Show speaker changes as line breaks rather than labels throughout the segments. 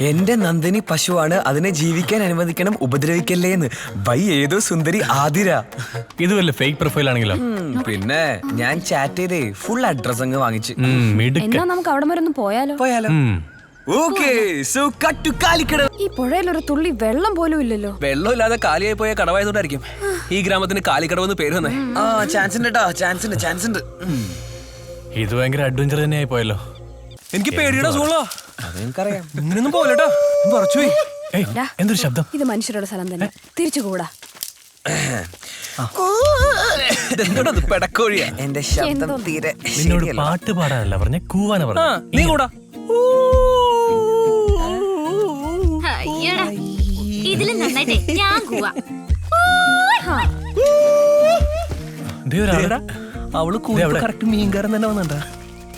എന്റെ നന്ദിനി പശുവാണ് അതിനെ ജീവിക്കാൻ അനുവദിക്കണം ഉപദ്രവിക്കല്ലേ എന്ന്. ബൈ ഏതോ സുന്ദരി ആതിര.
ഇത് വല്ല ഫേക്ക് പ്രൊഫൈൽ ആണെങ്കിലോ?
പിന്നെ ഞാൻ ചാറ്റ് ചെയ്തേ ഫുൾ അഡ്രസ് അങ്ങ് വാങ്ങിച്ച്.
എന്നാ നമുക്ക് അവിടെ വരെ ഒന്ന് പോയാലോ?
പോയാലോ? ഓക്കേ സോ കട്ടു കാലിക്കട
ഈ പുഴയിൽ ഒരു തുള്ളി വെള്ളം പോലും ഇല്ലല്ലോ.
വെള്ളമില്ലാതെ കാലിയായി പോയ കടവായതുകൊണ്ടായിരിക്കും ഈ ഗ്രാമത്തിന് കാലിക്കടവെന്ന് പേര് വന്നേ.
ആ ചാൻസ് ഉണ്ട് ചാൻസ് ഉണ്ട് ചാൻസ് ഉണ്ട്.
ഇത് ഭയങ്കര അഡ്വഞ്ചർ തന്നെയായി പോയല്ലോ.
എനിക്ക് പേടിയുടെ സൂളോ പോലെട്ടാ പറച്ചുപോയി
ഏയ് എന്തൊരു ശബ്ദം?
ഇത് മനുഷ്യരുടെ സ്ഥലം തന്നെ. തിരിച്ചുകൂടാ
എന്റെ ശബ്ദം തീരെ
നിന്നോട് പാട്ട് പാടാനല്ല പറഞ്ഞ കൂവാനാ പറഞ്ഞ.
നീ കൂടാ.
ഇതിലും നന്നായിട്ടേ. ഞാൻ കൂവാ.
അവൾ കൂടെ കറക്റ്റ് മീൻകാരൻ തന്നെ വന്നിട്ടാ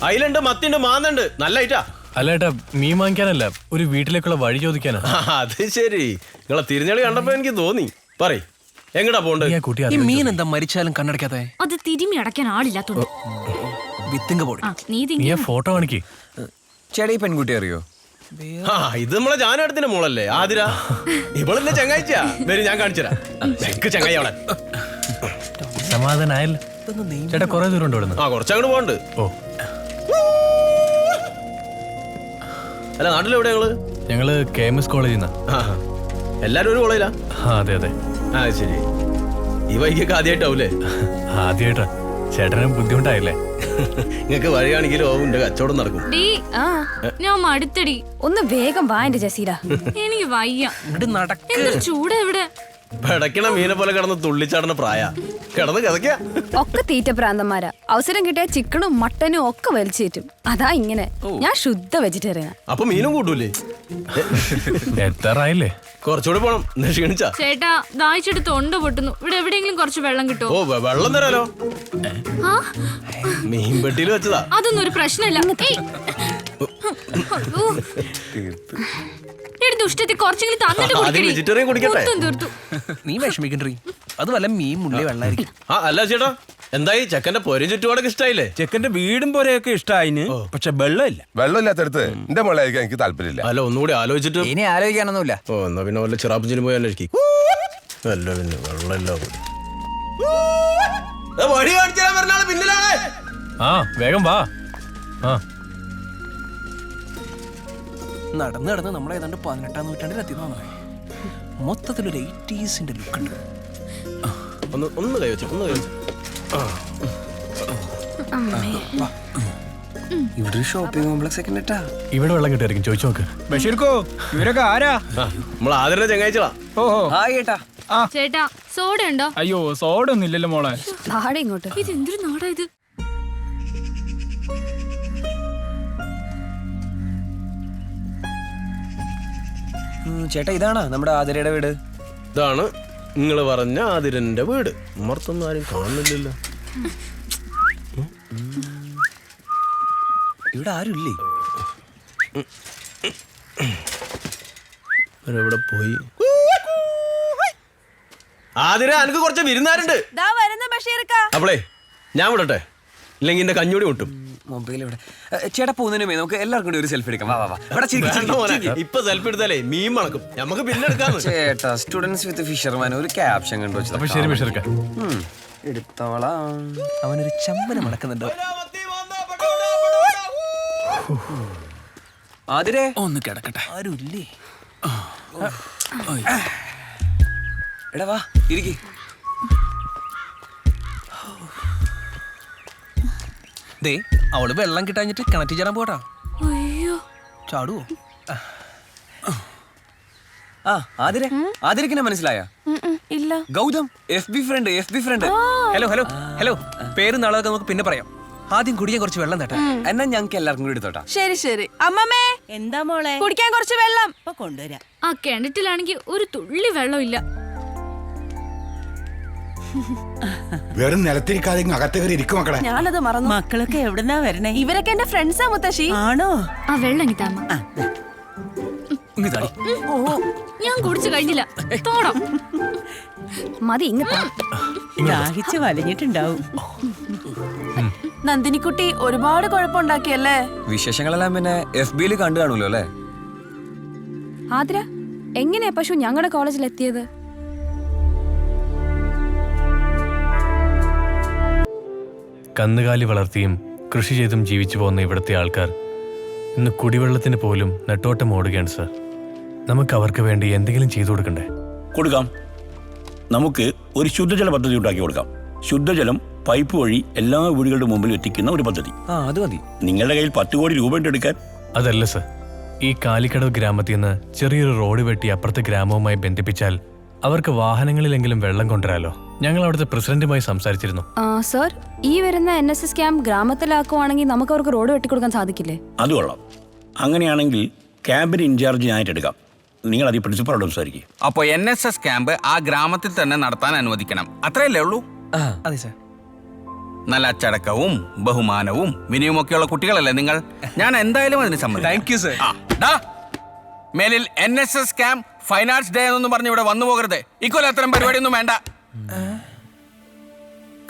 അയിലുണ്ട് മത്തിണ്ട് മാന്നുണ്ട് നല്ല ഐറ്റാ.
അല്ല ഏട്ടാ മീൻ വാങ്ങിക്കാനല്ല ഒരു വീട്ടിലേക്കുള്ള വഴി ചോദിക്കാനാ.
അത് ശരി. നിങ്ങളെ തിരിഞ്ഞളി കണ്ടപ്പോ എനിക്ക് തോന്നി. പറ എങ്ങടാ
പോണ്ടത് കുട്ടി
ഈ മീൻ എന്താ മരിച്ചാലും കണ്ണടക്കാതെ
അത് തിരുമി അടയ്ക്കാൻ ആളില്ലാത്തോണ്ട്.
വിത്തിങ്ക പോടി
ആ നീ
നീ ആ ഫോട്ടോ കാണിക്കേ.
ചേട്ടാ ഈ പെൺകുട്ടി അറിയോ?
ആ ഇത് നമ്മളെ ജാനടത്തിന്റെ മോളല്ലേ ആതിര? ഇവളെന്നെ ചങ്ങാഴ്ചയാ വരും ഞാൻ കാണിച്ചുതരാം. എനിക്ക് ചങ്ങായി അവളെ.
സമാധാനായല്ലോ. ചേട്ടാ കുറെ ദൂരം ഉണ്ട് ഇവിടുന്ന്.
ആ കുറച്ചങ്ങോട്ട് പോണ്ട്
ഓ.
അല്ല നാട്ടിലെവിടെ ഞങ്ങൾ
ഞങ്ങൾ കെ എം എസ് കോളേജിൽ നിന്നാ.
എല്ലാരും ഒരു കോളേജിലാ?
ആ അതെ അതെ.
ആ ശരി. ഈ വൈകൊക്കെ ആദ്യമായിട്ടാവൂലേ
ആദ്യമായിട്ടാ ചേട്ടനും ബുദ്ധിമുട്ടായില്ലേ?
നിങ്ങക്ക് വഴിയാണെങ്കിലും കച്ചവടം നടക്കും.
ഡീ
ആ
ഞാൻ മടുത്തടി.
ഒന്ന് വേഗം വാ എന്റെ ജസീല.
എനിക്ക് വയ്യ.
എവിടെ
എന്തൊരു ചൂടാ ഇവിടെ?
പിടയ്ക്കണ മീനെ പോലെ കിടന്ന് തുള്ളിച്ചാടുന്ന പ്രായ. കിടന്ന് കഥക്ക
ഒക്കെ തീറ്റ പ്രാന്തന്മാരാ. അവസരം കിട്ടിയ ചിക്കനും മട്ടനും ഒക്കെ വലിച്ചേറ്റും. അതാ ഇങ്ങനെ. ഞാൻ ശുദ്ധ വെജിറ്റേറിയൻ
അപ്പൊ മീനും കൂട്ടൂലേ?
എത്താറായില്ലേ
കുറച്ചുകൂടി പോണം. ക്ഷീണിച്ച.
ചേട്ടാ ദാഹിച്ചിട്ട് തൊണ്ട പൊട്ടുന്നു. ഇവിടെ എവിടെയെങ്കിലും കുറച്ച് വെള്ളം കിട്ടുമോ?
ഓ വെള്ളം തരാലോ.
ആ?
മീൻ പെട്ടിയിൽ വെച്ചതാ.
അതൊന്നും ഒരു പ്രശ്നമല്ല.
നീ വിഷമിക്കണ്ടീ അത് വല്ല മീൻ മുള്ളി വെള്ളായിരിക്കും.
ആ അല്ല ചേട്ടാ. എന്തായി? ചെക്കന്റെ പൊരയും ചുറ്റുപാടൊക്കെ ഇഷ്ടായില്ലേ?
ചെക്കന്റെ വീടും പൊരയൊക്കെ ഇഷ്ടായിന് പക്ഷെ വെള്ളമില്ല.
വെള്ളമില്ലാത്തടുത്ത് എന്റെ മോളായിരിക്കാൻ എനിക്ക് താല്പര്യമില്ല.
അല്ല ഒന്നുകൂടി ആലോചിച്ചിട്ട്
ഇനി ആലോചിക്കാനൊന്നുമില്ല.
ഓ എന്നാ പിന്നെ വല്ല ചിറാപ്പുഞ്ചിന് പോയി അന്വേഷിക്കും അല്ല പിന്നെ വെള്ളമില്ല വഴി കാണിച്ചു തരാൻ പറഞ്ഞ ആൾ പിന്നിലാണ്.
ആ വേഗം വാ. ആ.
നടന്ന് നടന്ന് നമ്മളെ ഏതാണ്ട് പതിനെട്ടാം നൂറ്റാണ്ടിൽ എത്തിയതാണ് മൊത്തത്തിലൊരു എയ്റ്റീസിന്റെ ലുക്ക് ഉണ്ട്.
ഒന്ന് ഒന്ന് കൈ വെച്ചു ഒന്ന് കൈ വെച്ചു.
ഇവിടെ ഷോപ്പിംഗ് കോംപ്ലക്സ് ഒക്കെ ഉണ്ട്
ഇവിടെ വെള്ളം കിട്ടുമായിരിക്കും ചോദിച്ചു നോക്ക്.
ബഷീർക്കോ ഇവരൊക്കെ ആരാ?
നമ്മൾ ആദരനെ ചങ്ങായിച്ചളാ
ഓഹോ
ഹായ് ഏട്ടാ.
ചേട്ടാ സോഡ ഉണ്ടോ?
അയ്യോ സോഡ ഒന്നും ഇല്ലല്ലോ മോളെ.
ഇങ്ങോട്ട്.
ഇത് എന്തൊരു നാടാ ഇത്?
ചേട്ടാ ഇതാണോ നമ്മുടെ ആതിരയുടെ വീട്.
ഇതാണ് നിങ്ങൾ പറഞ്ഞ ആതിരന്റെ വീട്. ഉമ്മർത്തൊന്നും ആരും കാണുന്നില്ലല്ലോ.
ഇവിടെ ആരുമില്ലേ
എവിടെ പോയി. ആതിര എനിക്ക് കുറച്ച് വിരുന്നാരുണ്ട്. അവളെ ഞാൻ വിടട്ടെ? ഇല്ലെങ്കിൽ എന്റെ കഞ്ഞൂടി മുട്ടും.
മൊബൈൽ ഇവിടെ ചേട്ടാ പോകുന്നതിന് മുമ്പേ നമുക്ക് എല്ലാവർക്കും കൂടി ഒരു സെൽഫി എടുക്കാം. വാ വാ വാ. ഇവിടെ ചിരിക്ക്,
വേണ്ട
ചിരിക്ക്, ചിരിക്ക്.
ഇപ്പൊ സെൽഫി എടുത്താലേ മീൻ മണക്കും നമുക്ക് പിന്നെ എടുക്കാം
ചേട്ടാ സ്റ്റുഡൻസ് വിത്ത് ഫിഷർമാൻ ഒരു ക്യാപ്ഷൻ കണ്ടു വെച്ചത്.
അപ്പൊ ശരി ബഷീർക്ക
എടുത്തോളാം
അവനൊരു ചമ്മന മണക്കുന്നുണ്ടോ
ആതിരെ.
ഒന്ന് കിടക്കട്ടെ. ആരുമില്ലേ
എടാ വാ ഇരിക്കി.
ദേ അവൾ വെള്ളം കിട്ടാഞ്ഞിട്ട് കിണറ്റി ചേരാൻ പോട്ടാ
അയ്യോ.
ചാടുവോ?
ആ. ആതിരെ ആതിരക്കിനെ മനസ്സിലായ?
ഇല്ല.
Gautham F B friend F B friend
hello hello hello പേരും നാളൊക്കെ നമുക്ക് പിന്നെ പറയാം. ആദ്യം കുടിക്കാൻ കുറച്ച് വെള്ളം തട്ടെ.
എന്നാ ഞങ്ങൾക്ക് എല്ലാവർക്കും കൂടി
ശരി ശരി. അമ്മമ്മേ.
എന്താ മോളെ?
കുടിക്കാൻ കുറച്ച് വെള്ളം.
ഇപ്പൊ കൊണ്ടുവരാം.
ആ കിണറ്റിലാണെങ്കിൽ ഒരു തുള്ളി വെള്ളമില്ല.
വെറും നിലത്തിരിക്കാതെ അകത്തെ കയറി ഇരിക്കും മക്കളെ.
ഞാനത് മറന്നു.
മക്കളൊക്കെ എവിടുന്നാ വരണേ?
ഇവരൊക്കെ എന്റെ ഫ്രണ്ട്സാ മുത്തശ്ശി.
ആണോ?
ആ വെള്ളം കിട്ടാമ
താടി.
ഞാൻ കുടിച്ചു കഴിഞ്ഞില്ല. തോടം.
മതി ഇങ്ങത്താ
ദാഹിച്ച് വലിഞ്ഞിട്ടുണ്ടാവും.
നന്ദിനിക്കുട്ടി ഒരുപാട് കുഴപ്പമുണ്ടാക്കിയല്ലേ?
വിശേഷങ്ങളെല്ലാം പിന്നെ എഫ് ബിയിൽ കണ്ടു കാണുമല്ലോ അല്ലേ?
ആതിര എങ്ങനെയാ പശു ഞങ്ങളുടെ കോളേജിൽ എത്തിയത്?
കന്നുകാലി വളർത്തിയും കൃഷി ചെയ്തും ജീവിച്ചു പോകുന്ന ഇവിടുത്തെ ആൾക്കാർ ഇന്ന് കുടിവെള്ളത്തിന് പോലും നെട്ടോട്ടം ഓടുകയാണ് സർ. നമുക്ക് അവർക്ക് വേണ്ടി എന്തെങ്കിലും ചെയ്തു കൊടുക്കണ്ടേ?
കൊടുക്കാം. നമുക്ക് ഒരു ശുദ്ധജല പദ്ധതി ഉണ്ടാക്കി കൊടുക്കാം. ശുദ്ധജലം പൈപ്പ് വഴി എല്ലാ വീടുകളുടെ മുമ്പിൽ എത്തിക്കുന്ന ഒരു പദ്ധതി.
ആ അത് മതി.
നിങ്ങളുടെ കയ്യിൽ പത്ത് കോടി രൂപ എടുക്കാൻ?
അതല്ല സർ. ഈ കാലിക്കടവ് ഗ്രാമത്തിൽ നിന്ന് ചെറിയൊരു റോഡ് വെട്ടി അപ്പുറത്തെ ഗ്രാമവുമായി ബന്ധിപ്പിച്ചാൽ അവർക്ക് വാഹനങ്ങളിലെങ്കിലും വെള്ളം കൊണ്ടുവരാലോ? ഞങ്ങൾ അവിടുത്തെ പ്രസിഡന്റുമായി സംസാരിച്ചിരുന്നു.
ആ, സർ ഈ വരുന്ന എൻ എസ് എസ് ക്യാമ്പ് ഗ്രാമത്തിലാക്കുവാണെങ്കിൽ നമുക്ക് അവർക്ക് റോഡ് വെട്ടിക്കൊടുക്കാൻ സാധിക്കില്ലേ?
അത് കൊള്ളാം. അങ്ങനെയാണെങ്കിൽ ക്യാമ്പിന് ഇൻചാർജ് ഞാനായിട്ട് എടുക്കാം. നിങ്ങൾ അതി പ്രിൻസിപ്പളോട് സംസാരിക്കുക
അപ്പോ എൻ എസ് എസ് ക്യാമ്പ് ആ ഗ്രാമത്തിൽ തന്നെ നടത്താൻ അനുവദിക്കണം. അത്രയല്ലേ ഉള്ളൂ?
ആ
അതെ സാർ.
നല്ല അച്ചടക്കവും ബഹുമാനവും വിനയവുമൊക്കെയുള്ള കുട്ടികളല്ലേ നിങ്ങൾ? ഞാൻ എന്തായാലും അതിന് സമ്മതിക്കാം.
താങ്ക് യു സർ
ആ, ഡാ. മേലിൽ N S S camp fine arts day എന്നൊന്നും പറഞ്ഞ് ഇവിടെ വന്നു പോകരുത്. ഇക്കൊല്ലം അത്തരം പരിപാടിയൊന്നും വേണ്ട.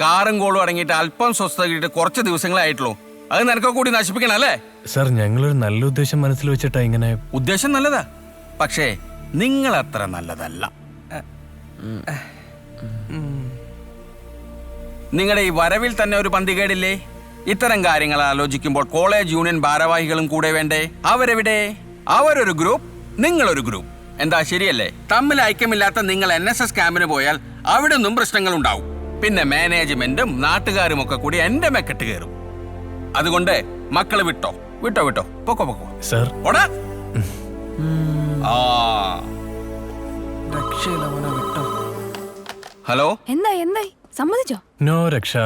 കാറും കോളും അടങ്ങിയിട്ട് അല്പം സ്വസ്ഥത കിട്ടിയിട്ട് കുറച്ച് ദിവസങ്ങളായിട്ടുള്ളൂ. അത് നിനക്ക് കൂടി നശിപ്പിക്കണം അല്ലേ?
സർ ഞങ്ങളൊരു നല്ല ഉദ്ദേശം മനസ്സിൽ വെച്ചിട്ടാ ഇങ്ങനെ
ഉദ്ദേശം നല്ലതാ. പക്ഷേ നിങ്ങൾ അത്ര നല്ലതല്ല. നിങ്ങളുടെ ഈ വരവിൽ തന്നെ ഒരു പന്തികേടില്ലേ ഇത്തരം കാര്യങ്ങൾ ആലോചിക്കുമ്പോൾ കോളേജ് യൂണിയൻ ഭാരവാഹികളും കൂടെ വേണ്ടേ? അവരെവിടെ? അവരൊരു ഗ്രൂപ്പ് നിങ്ങളൊരു ഗ്രൂപ്പ്. എന്താ ശരിയല്ലേ? തമ്മിൽ ഐക്യമില്ലാത്ത നിങ്ങൾ എൻ എസ് എസ് ക്യാമ്പിന് പോയാൽ അവിടെ നിന്നും പ്രശ്നങ്ങൾ ഉണ്ടാവും പിന്നെ മാനേജ്മെന്റും നാട്ടുകാരും ഒക്കെ കൂടി എന്റെ മെക്കെട്ട് കയറും. അതുകൊണ്ട് മക്കൾ വിട്ടോ? വിട്ടോ വിട്ടോ? പൊക്കോ പൊക്കോ?
സർ
ഓടാ. ആ. ഹലോ?
എന്താ എന്തായി? സമ്മതിച്ചോ?
നോ രക്ഷ.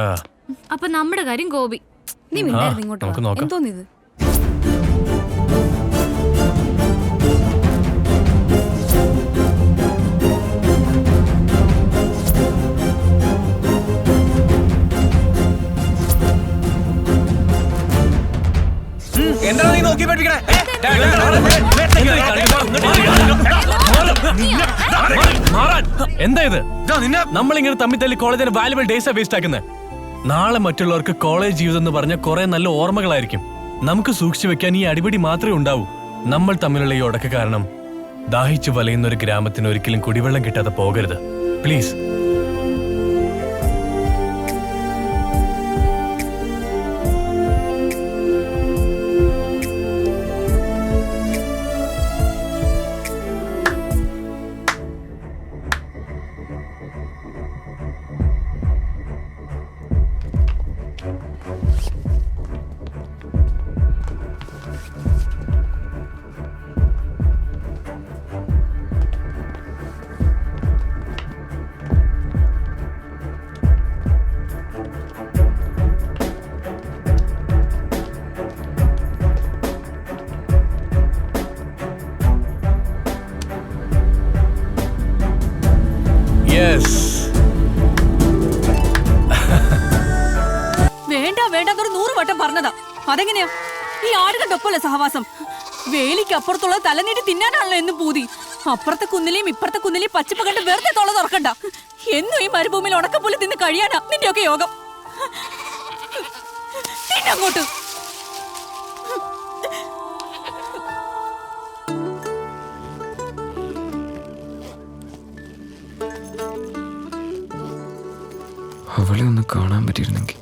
അപ്പൊ നമ്മുടെ കാര്യം ഗോപി
നീ മിണ്ടായിരുന്നു ഇങ്ങോട്ട്. എന്തോന്നിത്?
നോക്കി പഠിക്കണേ
എന്താ ഇത്? നമ്മൾ ഇങ്ങനെ തമ്മിൽ തല്ലി കോളേജിന് വാല്യുബിൾ ഡേയ്സാ വേസ്റ്റ് ആക്കുന്നത് നാളെ മറ്റുള്ളവർക്ക് കോളേജ് ജീവിതം എന്ന് പറഞ്ഞ കുറെ നല്ല ഓർമ്മകളായിരിക്കും. നമുക്ക് സൂക്ഷിച്ചു വെക്കാൻ ഈ അടിപിടി മാത്രമേ ഉണ്ടാവൂ. നമ്മൾ തമ്മിലുള്ള ഈ ഉടക്ക് കാരണം ദാഹിച്ചു വലയുന്ന ഒരു ഗ്രാമത്തിന് ഒരിക്കലും കുടിവെള്ളം കിട്ടാതെ പോകരുത്. പ്ലീസ്
വട്ടം പറഞ്ഞതാ. അതെങ്ങനെയാ? ഈ ആടുകളുടെ ഒപ്പമല്ലേ സഹവാസം? വേലിക്ക് അപ്പുറത്തുള്ള തലനീട്ടി തിന്നാനാണല്ലോ എന്നും പൂതി. അപ്പുറത്തെ കുന്നിലെയും ഇപ്പുറത്തെ കുന്നിലെയും പച്ചപ്പ് കണ്ട് വെറുതെ തൊള്ള തുറക്കണ്ട. എന്നും ഈ മരുഭൂമിയിൽ ഉണക്കപ്പുല്ല് തിന്ന് കഴിയാനാ നിന്റെയൊക്കെ യോഗം. തിന്നങ്ങോട്ട്.
അവളെ ഒന്ന് കാണാൻ പറ്റിയിരുന്നെങ്കിൽ.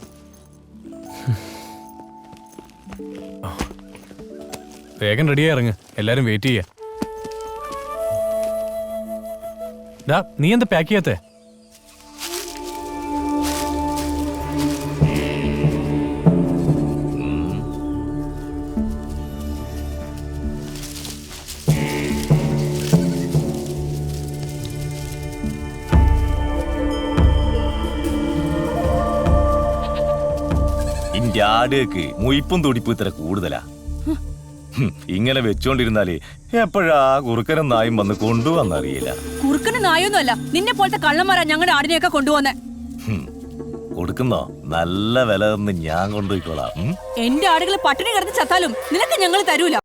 വേഗം റെഡിയായി ഇറങ്ങ്. എല്ലാരും വെയിറ്റ് ചെയ്യാ. നീ എന്താ പാക്ക് ചെയ്യാത്തേ?
ഇന്ത്യ ആടുകൾക്ക് മുയിപ്പും തുടിപ്പും ഇത്ര കൂടുതലാ? ഇങ്ങനെ വെച്ചോണ്ടിരുന്നാലേ എപ്പോഴാ കുറുക്കനും നായും വന്ന് കൊണ്ടുവന്നറിയില്ല.
കുറുക്കന് നായൊന്നുമല്ല നിന്നെ പോലത്തെ കള്ളന്മാരാ ഞങ്ങളുടെ ആടിനെയൊക്കെ
കൊണ്ടുവന്നെ കൊടുക്കുന്നോ? നല്ല വില ഞാൻ കൊണ്ടുപോയിക്കോളാം?
എന്റെ ആടുകൾ പട്ടിണി കിടന്ന് ചത്താലും നിനക്ക് ഞങ്ങൾ തരൂല.